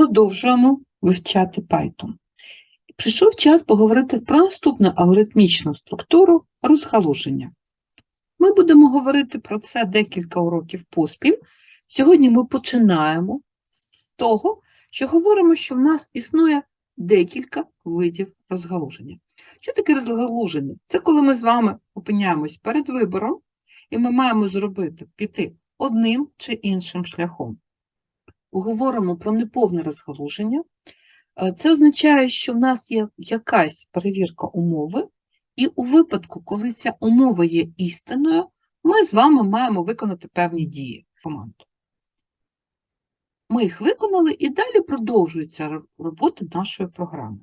Продовжуємо вивчати Python. Прийшов час поговорити про наступну алгоритмічну структуру розгалуження. Ми будемо говорити про це декілька уроків поспіль. Сьогодні ми починаємо з того, що говоримо, що в нас існує декілька видів розгалуження. Що таке розгалуження? Це коли ми з вами опиняємось перед вибором, і ми маємо зробити піти одним чи іншим шляхом. Говоримо про неповне розгалуження. Е, Це означає, що в нас є якась перевірка умови, і у випадку, коли ця умова є істинною, ми з вами маємо виконати певні дії команд. Ми їх виконали, і далі продовжується робота нашої програми.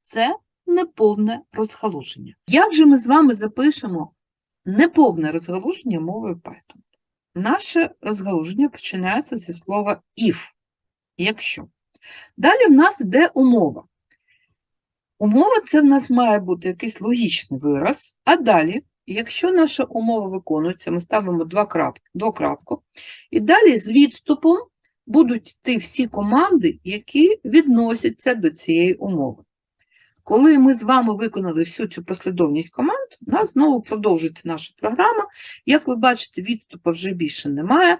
Це неповне розгалуження. Як же ми з вами запишемо неповне розгалуження мовою Python? Наше розгалуження починається зі слова if, якщо. Далі в нас йде умова. Умова це в нас має бути якийсь логічний вираз, а далі, якщо наша умова виконується, ми ставимо двокрапку, і далі з відступом будуть йти всі команди, які відносяться до цієї умови. Коли ми з вами виконали всю цю послідовність команд, у нас знову продовжується наша програма. Як ви бачите, відступу вже більше немає.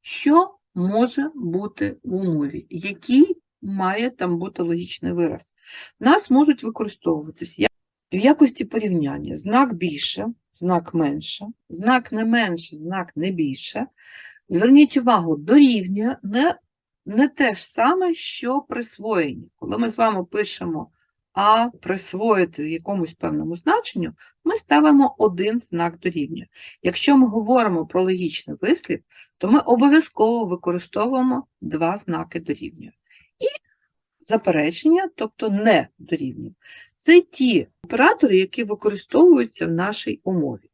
Що може бути в умові? Який має там бути логічний вираз? Нас можуть використовуватись в якості порівняння знак більше, знак менше, знак не менше, знак не більше. Зверніть увагу, дорівнює не, не те ж саме, що присвоєння. Коли ми з вами пишемо а присвоїти якомусь певному значенню, ми ставимо один знак дорівнює. Якщо ми говоримо про логічний вислів, то ми обов'язково використовуємо два знаки дорівнює. І заперечення, тобто не дорівнює. Це ті оператори, які використовуються в нашій умові.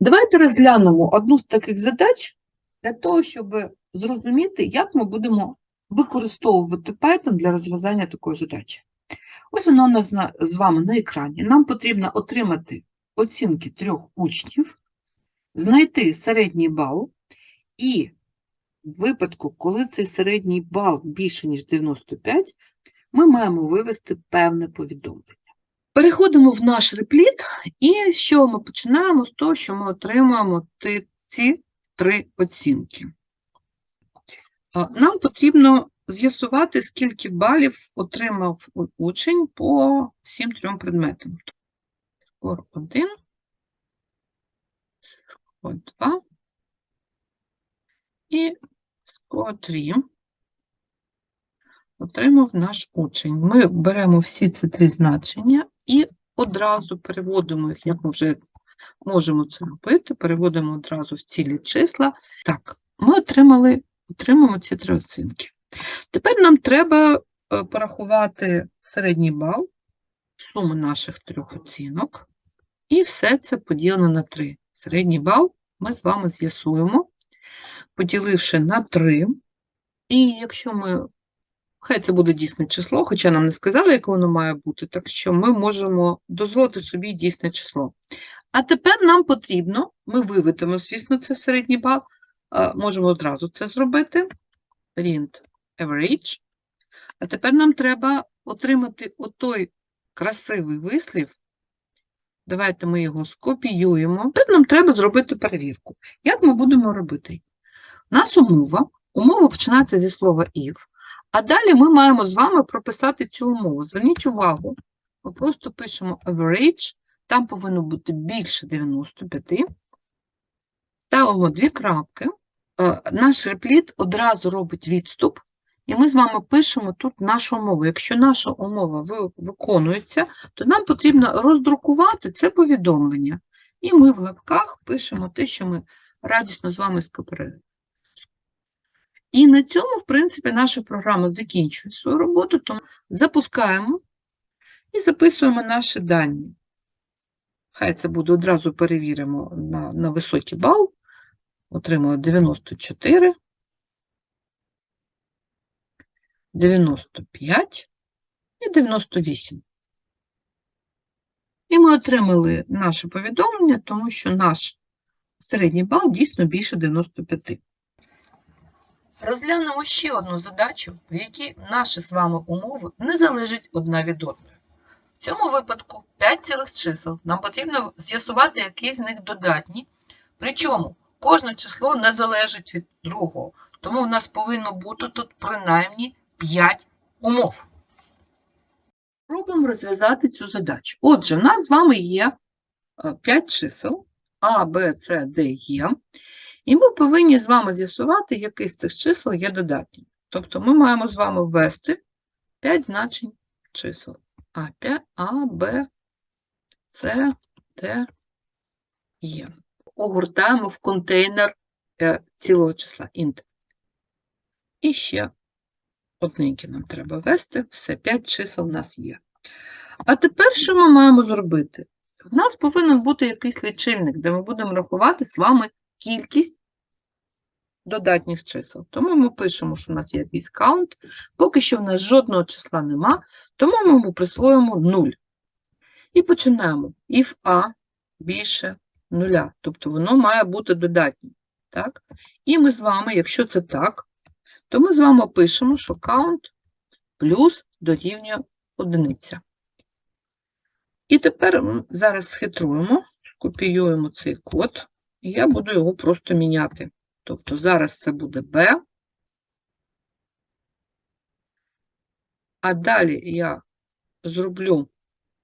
Давайте розглянемо одну з таких задач для того, щоб зрозуміти, як ми будемо використовувати Python для розв'язання такої задачі. Ось воно з вами на екрані. Нам потрібно отримати оцінки трьох учнів, знайти середній бал, і в випадку, коли цей середній бал більше, ніж 95, ми маємо вивести певне повідомлення. Переходимо в наш репліт, і що ми починаємо з того, що ми отримуємо ці три оцінки. Нам потрібно з'ясувати, скільки балів отримав учень по всім трьом предметам. Скор 1, скор 2 і скор 3 отримав наш учень. Ми беремо всі ці три значення і одразу переводимо їх, як ми вже можемо це робити, переводимо одразу в цілі числа. Так, ми отримали, отримаємо ці три оцінки. Тепер нам треба е, порахувати середній бал, суму наших трьох оцінок, і все це поділено на 3. Середній бал ми з вами з'ясуємо, поділивши на 3. І якщо ми, хай це буде дійсне число, хоча нам не сказали, яке воно має бути, так що ми можемо дозволити собі дійсне число. А тепер нам потрібно, ми виведемо, звісно, це середній бал, можемо одразу це зробити. Print average. А тепер нам треба отримати отой красивий вислів. Давайте ми його скопіюємо. Тепер нам треба зробити перевірку. Як ми будемо робити? У нас умова. Умова починається зі слова if, а далі ми маємо з вами прописати цю умову. Зверніть увагу, ми просто пишемо average, там повинно бути більше 95. Ставимо дві крапки. Е, Наш репліт одразу робить відступ, і ми з вами пишемо тут нашу умову. Якщо наша умова виконується, то нам потрібно роздрукувати це повідомлення. І ми в лапках пишемо те, що ми радісно з вами скопіюємо. І на цьому, в принципі, наша програма закінчує свою роботу, тому запускаємо і записуємо наші дані. Хай це буде одразу перевіримо на, на високий бал. Отримали 94, 95 і 98. І ми отримали наше повідомлення, тому що наш середній бал дійсно більше 95. Розглянемо ще одну задачу, в якій наші з вами умови не залежать одна від одної. В цьому випадку 5 цілих чисел. Нам потрібно з'ясувати, які з них додатні. Причому кожне число не залежить від другого. Тому в нас повинно бути тут принаймні 5 умов. Спробуємо розв'язати цю задачу. Отже, в нас з вами є 5 чисел А, Б, С, Д, Е. І ми повинні з вами з'ясувати, який з цих чисел є додатнім. Тобто ми маємо з вами ввести 5 значень чисел. А, 5, А, Б, С, Д, Е. Огортаємо в контейнер е, цілого числа int. І ще одненьке нам треба ввести. Все, 5 чисел в нас є. А тепер що ми маємо зробити? У нас повинен бути якийсь лічильник, де ми будемо рахувати з вами кількість додатніх чисел. Тому ми пишемо, що в нас є якийсь каунт. Поки що в нас жодного числа нема, тому ми йому присвоїмо 0. І починаємо. If A більше нуля. Тобто воно має бути додатнім. Так? І ми з вами, якщо це так, то ми з вами пишемо, що count плюс дорівнює одиниця. І тепер зараз схитруємо, скопіюємо цей код, і я буду його просто міняти. Тобто зараз це буде B, а далі я зроблю,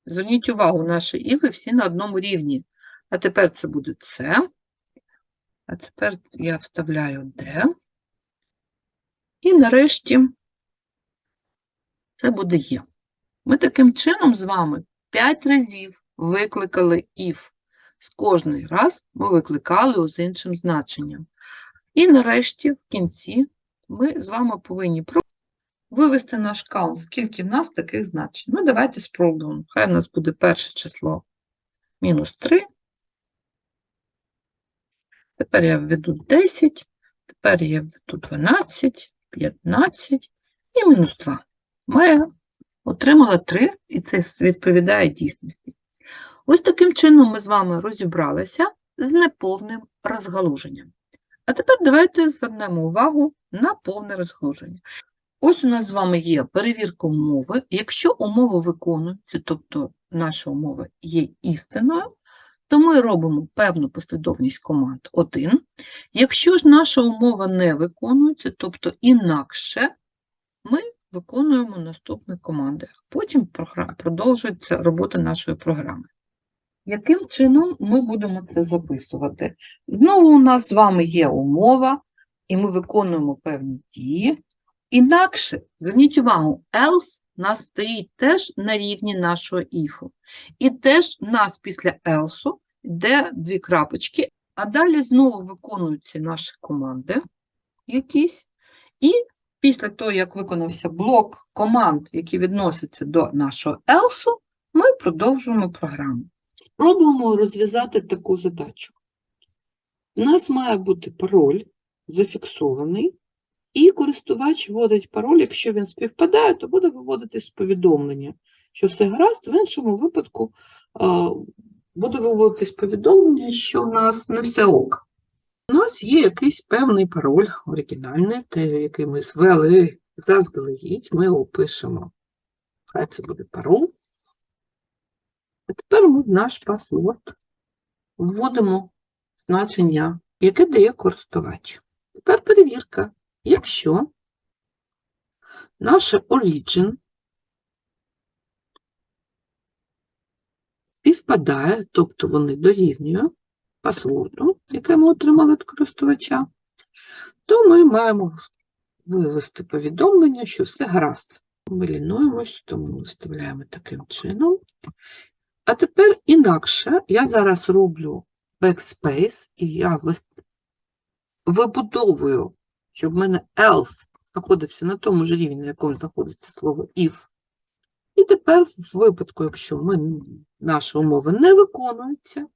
зверніть увагу, наші іви всі на одному рівні. А тепер це буде С, а тепер я вставляю D. І нарешті це буде Е. Ми таким чином з вами 5 разів викликали if. З кожний раз ми викликали його з іншим значенням. І нарешті, в кінці, ми з вами повинні вивести наш каунт, скільки в нас таких значень. Ну, давайте спробуємо. Хай в нас буде перше число мінус 3. Тепер я введу 10, тепер я введу 12, 15 і мінус 2. Має отримала 3, і це відповідає дійсності. Ось таким чином ми з вами розібралися з неповним розгалуженням. А тепер давайте звернемо увагу на повне розгалуження. Ось у нас з вами є перевірка умови. Якщо умови виконуються, тобто наша умова є істиною, то ми робимо певну послідовність команд 1. Якщо ж наша умова не виконується, тобто інакше, ми виконуємо наступні команди. Потім продовжується робота нашої програми. Яким чином ми будемо це записувати? Знову у нас з вами є умова, і ми виконуємо певні дії. Інакше, зверніть увагу, else нас стоїть теж на рівні нашого іфу. І теж нас після else йде дві крапочки, а далі знову виконуються наші команди якісь. І після того, як виконався блок команд, які відносяться до нашого else, ми продовжуємо програму. Спробуємо розв'язати таку задачу. У нас має бути пароль зафіксований, і користувач вводить пароль, якщо він співпадає, то буде виводитись повідомлення, що все гаразд, в іншому випадку а, буде виводитись повідомлення, що в нас не все ок. У нас є якийсь певний пароль оригінальний, той, який ми звели заздалегідь, ми його пишемо. Хай це буде пароль. А тепер ми в наш паспорт вводимо значення, яке дає користувач. Тепер перевірка. Якщо наше origin співпадає, тобто вони дорівнюють паспорту, яке ми отримали від користувача, то ми маємо вивести повідомлення, що все гаразд. Ми лінуємось, тому ми вставляємо таким чином. А тепер інакше я зараз роблю backspace, і я вибудовую, щоб в мене else знаходився на тому ж рівні, на якому знаходиться слово if. І тепер, в випадку, якщо ми, наші умови не виконуються,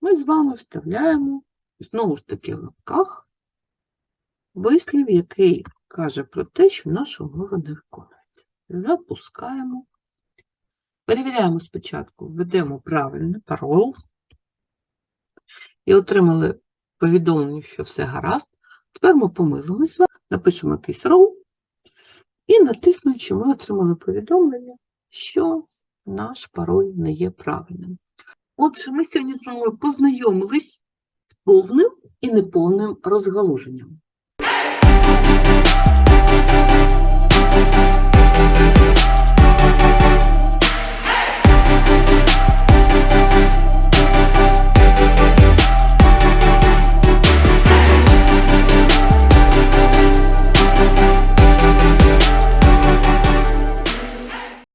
ми з вами вставляємо, знову ж таки, в лапках, вислів, який каже про те, що наша умова не виконується. Запускаємо. Перевіряємо спочатку, введемо правильний пароль і отримали повідомлення, що все гаразд. Тепер ми помилимося. Напишемо якийсь row і натиснучи, ми отримали повідомлення, що наш пароль не є правильним. Отже, ми сьогодні з вами познайомились з повним і неповним розгалуженням.